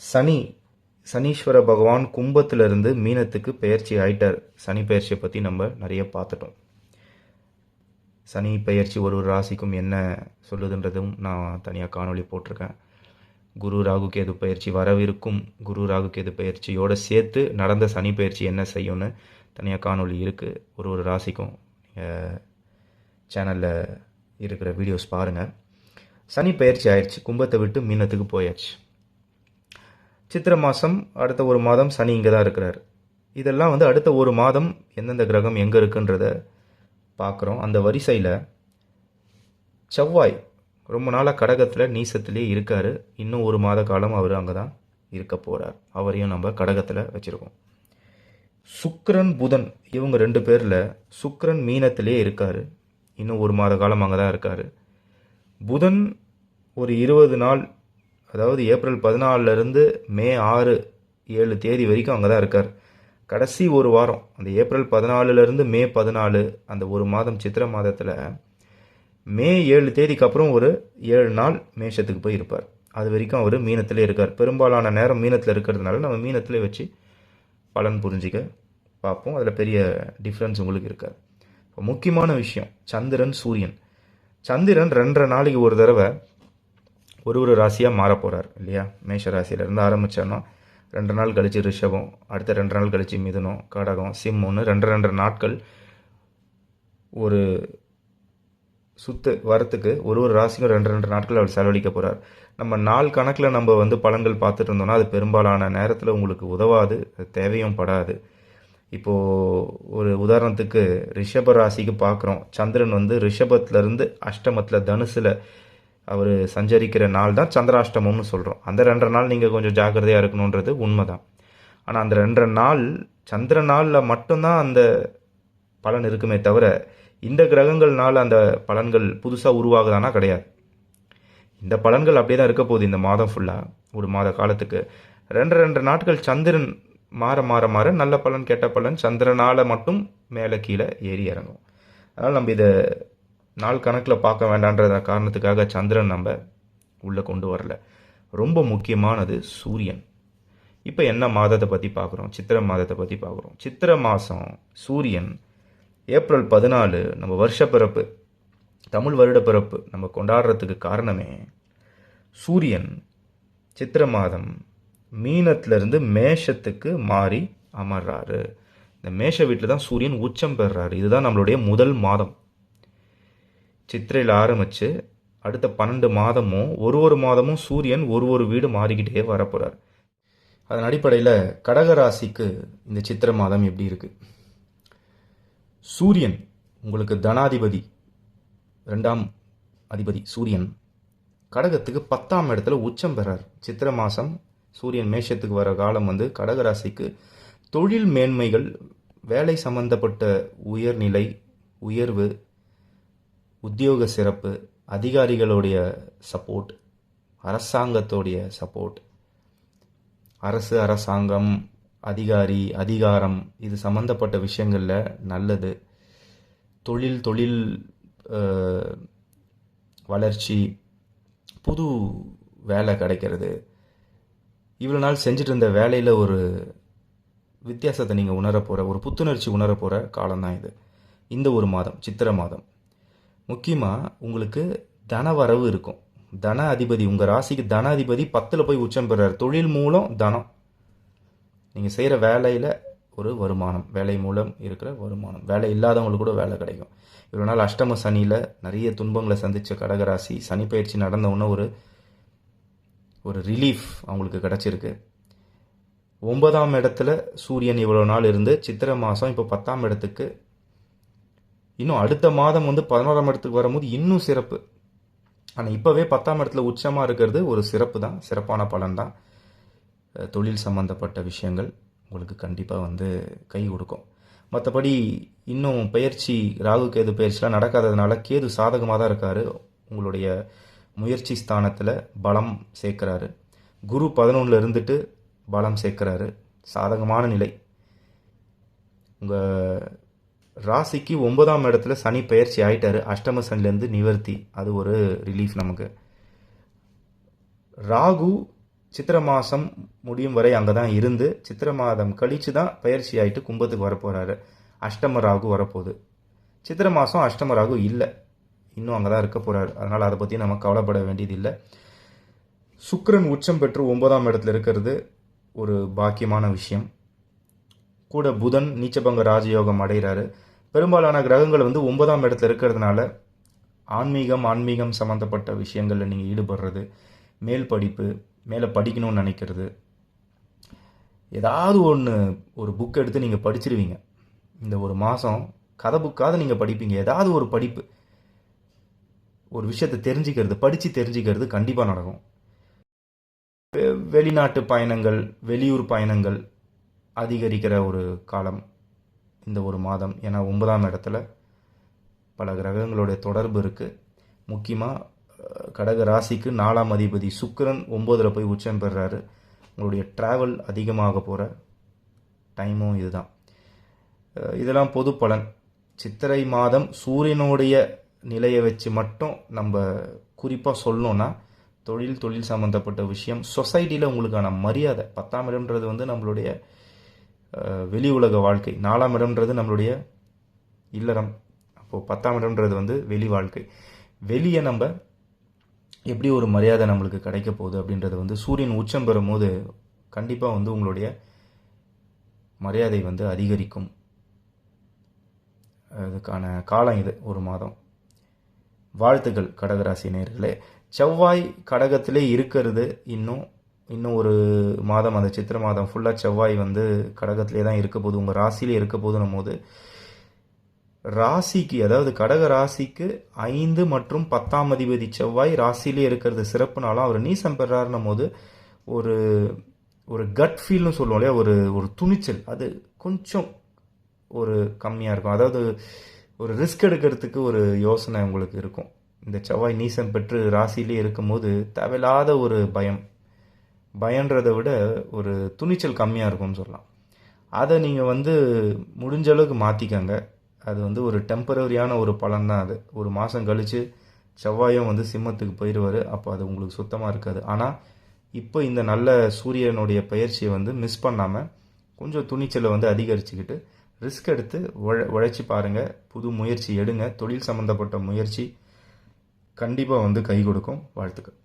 சனி சனீஸ்வர பகவான் கும்பத்திலிருந்து மீனத்துக்கு பெயர்ச்சி ஆயிட்டார். சனி பெயர்ச்சியை பற்றி நம்ம நிறைய பார்த்துட்டோம். சனி பெயர்ச்சி ஒரு ஒரு ராசிக்கும் என்ன சொல்லுதுன்றதும் நான் தனியாக காணொளி போட்டிருக்கேன். குரு ராகு கேது பயிற்சி வரவிருக்கும் குரு ராகு கேது பயிற்சியோடு சேர்த்து நடந்த சனி பயிற்சி என்ன செய்யும்னு தனியாக காணொளி இருக்குது ஒரு ஒரு ராசிக்கும் சேனலில் இருக்கிற வீடியோஸ் பாருங்கள் சனி பயிற்சி ஆயிடுச்சு. கும்பத்தை விட்டு மீனத்துக்கு போயாச்சு. சித்திரை மாதம் அடுத்த ஒரு மாதம் சனி இங்கே தான் இருக்கிறார். இதெல்லாம் வந்து அடுத்த ஒரு மாதம் எந்தெந்த கிரகம் எங்கே இருக்குன்றத பார்க்குறோம். அந்த வரிசையில் செவ்வாய் ரொம்ப நாளாக கடகத்தில் நீசத்துலேயே இருக்கார். இன்னும் ஒரு மாத காலம் அவர் அங்கே தான் இருக்க போகிறார் அவரையும் நம்ம கடகத்தில் வச்சுருக்கோம். சுக்கரன் புதன் இவங்க ரெண்டு பேரில் சுக்கரன் மீனத்திலே இருக்கார். இன்னும் ஒரு மாத காலம் அங்கே தான் இருக்கார். புதன் ஒரு இருபது நாள் அதாவது ஏப்ரல் பதினாலிருந்து மே ஆறு ஏழு தேதி வரைக்கும் அங்கே தான் இருக்கார். கடைசி ஒரு வாரம் அந்த ஏப்ரல் பதினாலுலேருந்து மே பதினாலு அந்த ஒரு மாதம் சித்திரை மாதத்தில் மே ஏழு தேதிக்கு அப்புறம் ஒரு ஏழு நாள் மேஷத்துக்கு போய் இருப்பார். அது வரைக்கும் அவர் மீனத்திலே இருக்கார். பெரும்பாலான நேரம் மீனத்தில் இருக்கிறதுனால நம்ம மீனத்திலே வச்சு பலன் புரிஞ்சிக்க பார்ப்போம். அதில் பெரிய டிஃப்ரென்ஸ் உங்களுக்கு இருக்காது. இப்போ முக்கியமான விஷயம் சந்திரன் சூரியன். சந்திரன் ரெண்டரை நாளைக்கு ஒரு தடவை ஒரு ஒரு ராசியாக மாற போகிறார் இல்லையா? மேஷ ராசியிலேருந்து ஆரம்பித்தோன்னா ரெண்டு நாள் கழித்து ரிஷபம் அடுத்த ரெண்டு நாள் கழித்து மிதுனம் கடகம் சிம்முன்னு ரெண்டு ரெண்டு நாட்கள் ஒரு சுத்து வரத்துக்கு ஒரு ஒரு ராசிக்கும் ரெண்டு ரெண்டு நாட்கள் அவர் செலவழிக்க போகிறார் நம்ம நாள் கணக்கில் நம்ம வந்து பலன்கள் பார்த்துட்டு இருந்தோம்னா அது பெரும்பாலான நேரத்தில் உங்களுக்கு உதவாது அது தேவையும் படாது. இப்போது ஒரு உதாரணத்துக்கு ரிஷப ராசிக்கு பார்க்குறோம். சந்திரன் வந்து ரிஷபத்துலேருந்து அஷ்டமத்தில் தனுசில் அவர் சஞ்சரிக்கிற நாள் தான் சந்திராஷ்டமம்னு சொல்கிறோம் அந்த ரெண்டரை நாள் நீங்கள் கொஞ்சம் ஜாக்கிரதையாக இருக்கணுன்றது உண்மை தான் ஆனால் அந்த ரெண்டரை நாள் சந்திர நாளில் மட்டும்தான் அந்த பலன் இருக்குமே தவிர இந்த கிரகங்கள்னால அந்த பலன்கள் புதுசாக உருவாகுதானா கிடையாது. இந்த பலன்கள் அப்படியே தான் இருக்க போகுது இந்த மாதம் ஃபுல்லாக ஒரு மாத காலத்துக்கு. ரெண்டு ரெண்டு நாட்கள் சந்திரன் மாற மாற மாற நல்ல பலன் கெட்ட பலன் சந்திரனால் மட்டும் மேலே கீழே ஏறி இறங்கும். அதனால் நம்ம இதை நாள் கணக்கில் பார்க்க வேண்டான்ற காரணத்துக்காக சந்திரன் நம்ம உள்ளே கொண்டு வரல. ரொம்ப முக்கியமானது சூரியன். இப்போ என்ன மாதத்தை பற்றி பார்க்குறோம்? சித்திரை மாதத்தை பற்றி பார்க்குறோம். சித்திரை மாதம் சூரியன் ஏப்ரல் பதினாலு நம்ம வருஷ பிறப்பு தமிழ் வருட பிறப்பு நம்ம கொண்டாடுறதுக்கு காரணமே சூரியன். சித்திரை மாதம் மீனத்திலிருந்து மேஷத்துக்கு மாறி அமர்றாரு. இந்த மேஷ வீட்டில் தான் சூரியன் உச்சம் பெறுறாரு. இதுதான் நம்மளுடைய முதல் மாதம். சித்திரையில் ஆரம்பித்து அடுத்த பன்னெண்டு மாதமும் ஒரு ஒரு மாதமும் சூரியன் ஒரு ஒரு வீடு மாறிக்கிட்டே வரப்போகிறார் அதன் அடிப்படையில் கடகராசிக்கு இந்த சித்திரை மாதம் எப்படி இருக்குது சூரியன் உங்களுக்கு தனாதிபதி ரெண்டாம் அதிபதி சூரியன். கடகத்துக்கு பத்தாம் இடத்துல உச்சம் பெறார். சித்திரை மாதம் சூரியன் மேஷத்துக்கு வர காலம் வந்து கடகராசிக்கு தொழில் மேன்மைகள் வேலை சம்பந்தப்பட்ட உயர்நிலை உயர்வு உத்தியோக சிறப்பு அதிகாரிகளுடைய சப்போர்ட் அரசாங்கத்தோடைய சப்போர்ட் அரசு அரசாங்கம் அதிகாரி அதிகாரம் இது சம்மந்தப்பட்ட விஷயங்களில் நல்லது. தொழில் தொழில் வளர்ச்சி புது வேலை கிடைக்கிறது. இவ்வளோ நாள் செஞ்சுட்டு இருந்த வேலையில் ஒரு வித்தியாசத்தை நீங்கள் உணர போகிற ஒரு புத்துணர்ச்சி உணர போகிற காலம்தான் இது. இந்த ஒரு மாதம் சித்திரை மாதம். முக்கியமாக உங்களுக்கு தன வரவு இருக்கும். தன அதிபதி உங்கள் ராசிக்கு தன அதிபதி பத்தில் போய் உச்சம் பெறார். தொழில் மூலம் தனம். நீங்கள் செய்கிற வேலையில் ஒரு வருமானம் வேலை மூலம் இருக்கிற வருமானம். வேலை இல்லாதவங்களுக்கு கூட வேலை கிடைக்கும். இவ்வளோ நாள் அஷ்டம சனியில் நிறைய துன்பங்களை சந்தித்த கடகராசி சனி பயிற்சி நடந்த உடனே ஒரு ஒரு ரிலீஃப் அவங்களுக்கு கிடச்சிருக்கு. ஒன்பதாம் இடத்துல சூரியன் இவ்வளோ நாள் இருந்து சித்திரை மாதம் இப்போ பத்தாம் இடத்துக்கு இன்னும் அடுத்த மாதம் வந்து பதினோராம் இடத்துக்கு வரும்போது இன்னும் சிறப்பு. ஆனால் இப்போவே பத்தாம் இடத்துல உச்சமாக இருக்கிறது ஒரு சிறப்பு தான் சிறப்பான பலன் தான். தொழில் சம்பந்தப்பட்ட விஷயங்கள் உங்களுக்கு கண்டிப்பாக வந்து கை கொடுக்கும். மற்றபடி இன்னும் பயிற்சி ராகு கேது பயிற்சிலாம் நடக்காததுனால கேது சாதகமாக தான் இருக்கார். உங்களுடைய முயற்சி ஸ்தானத்தில் பலம் சேர்க்குறாரு. குரு பதினொன்றில் இருந்துட்டு பலம் சேர்க்குறாரு. சாதகமான நிலை. உங்கள் ராசிக்கு ஒன்பதாம் இடத்துல சனி பயிற்சி ஆயிட்டாரு. அஷ்டம சனிலேருந்து நிவர்த்தி. அது ஒரு ரிலீஃப் நமக்கு. ராகு சித்திர மாதம் முடியும் வரை அங்கே தான் இருந்து சித்திர மாதம் கழித்து தான் பயிற்சி ஆகிட்டு கும்பத்துக்கு வரப்போகிறாரு அஷ்டம ராகு வரப்போகுது. சித்திர மாதம் அஷ்டம ராகு இல்லை. இன்னும் அங்கே தான் இருக்க போகிறாரு அதனால் அதை பற்றி நம்ம கவலைப்பட வேண்டியது இல்லை சுக்கரன் உச்சம் பெற்று ஒன்பதாம் இடத்துல இருக்கிறது ஒரு பாக்கியமான விஷயம். கூட புதன் நீச்சபங்க ராஜயோகம் அடைகிறாரு. பெரும்பாலான கிரகங்கள் வந்து ஒன்பதாம் இடத்துல இருக்கிறதுனால ஆன்மீகம் ஆன்மீகம் சம்மந்தப்பட்ட விஷயங்களில் நீங்கள் ஈடுபடுறது மேல் படிப்பு மேலே படிக்கணும்னு நினைக்கிறது. ஏதாவது ஒன்று ஒரு புக் எடுத்து நீங்கள் படிச்சிருவீங்க. இந்த ஒரு மாதம் கதை புக்காவது நீங்கள் படிப்பீங்க. ஏதாவது ஒரு படிப்பு. ஒரு விஷயத்தை தெரிஞ்சுக்கிறது படித்து தெரிஞ்சுக்கிறது கண்டிப்பாக நடக்கும். வெ- வெளிநாட்டு பயணங்கள் வெளியூர் பயணங்கள் அதிகரிக்கிற ஒரு காலம். இந்த ஒரு மாதம். ஏன்னா ஒன்பதாம் இடத்துல பல கிரகங்களுடைய தொடர்பு இருக்குது முக்கியமாக கடக ராசிக்கு நாலாம் அதிபதி சுக்கரன் ஒம்போதில் போய் உச்சம் பெறுறாரு உங்களுடைய ட்ராவல் அதிகமாக போகிற டைமும் இதுதான். இதெல்லாம் பொது பலன். சித்திரை மாதம் சூரியனுடைய நிலையை வச்சு மட்டும் நம்ம குறிப்பாக சொல்லணும்னா தொழில் தொழில் சம்மந்தப்பட்ட விஷயம் சொசைட்டியில் உங்களுக்கான மரியாதை. பத்தாம் இடம்ன்றது வந்து நம்மளுடைய வெளி உலக வாழ்க்கை. நாலாம் இடம்ன்றது நம்மளுடைய இல்லறம். அப்போது பத்தாம் இடம்ன்றது வந்து வெளி வாழ்க்கை. வெளியே நம்ம எப்படி ஒரு மரியாதை நம்மளுக்கு கிடைக்க போகுது அப்படின்றது வந்து சூரியன் உச்சம் பெறும் போது கண்டிப்பாக வந்து உங்களுடைய மரியாதை வந்து அதிகரிக்கும். அதுக்கான காலம் இது ஒரு மாதம். வாழ்த்துக்கள் கடகராசி நேர்களே செவ்வாய் கடகத்திலே இருக்கிறது இன்னும் இன்னும் ஒரு மாதம் அந்த சித்திரை மாதம் ஃபுல்லாக செவ்வாய் வந்து கடகத்திலே தான் இருக்க போகுது. உங்கள் ராசியிலே இருக்க போதுன்னும் போது ராசிக்கு அதாவது கடக ராசிக்கு ஐந்து மற்றும் பத்தாம் அதிபதி செவ்வாய் ராசியிலே இருக்கிறது சிறப்புனாலும் அவர் நீசம் பெறாருன்னும் போது ஒரு ஒரு கட் ஃபீல்னு சொல்லுவோம் இல்லையா? ஒரு ஒரு துணிச்சல். அது கொஞ்சம் ஒரு கம்மியாக இருக்கும். அதாவது ஒரு ரிஸ்க் எடுக்கிறதுக்கு ஒரு யோசனை உங்களுக்கு இருக்கும். இந்த செவ்வாய் நீசம் பெற்று ராசியிலே இருக்கும்போது தேவையில்லாத ஒரு பயம். பயன்றதை விட ஒரு துணிச்சல் கம்மியாக இருக்கும்னு சொல்லலாம். அதை நீங்கள் வந்து முடிஞ்ச அளவுக்கு மாற்றிக்கங்க அது வந்து ஒரு டெம்பரரியான ஒரு பலன் தான் அது. ஒரு மாதம் கழித்து செவ்வாயும் வந்து சிம்மத்துக்கு போயிடுவார் அப்போ அது உங்களுக்கு சுத்தமாக இருக்காது. ஆனால் இப்போ இந்த நல்ல சூரியனுடைய பயிற்சியை வந்து மிஸ் பண்ணாமல் கொஞ்சம் துணிச்சலை வந்து அதிகரிச்சுக்கிட்டு ரிஸ்க் எடுத்து உழ உழைச்சி பாருங்கள் புது முயற்சி எடுங்க. தொழில் சம்மந்தப்பட்ட முயற்சி கண்டிப்பாக வந்து கை கொடுக்கும். வாழ்த்துக்கள்.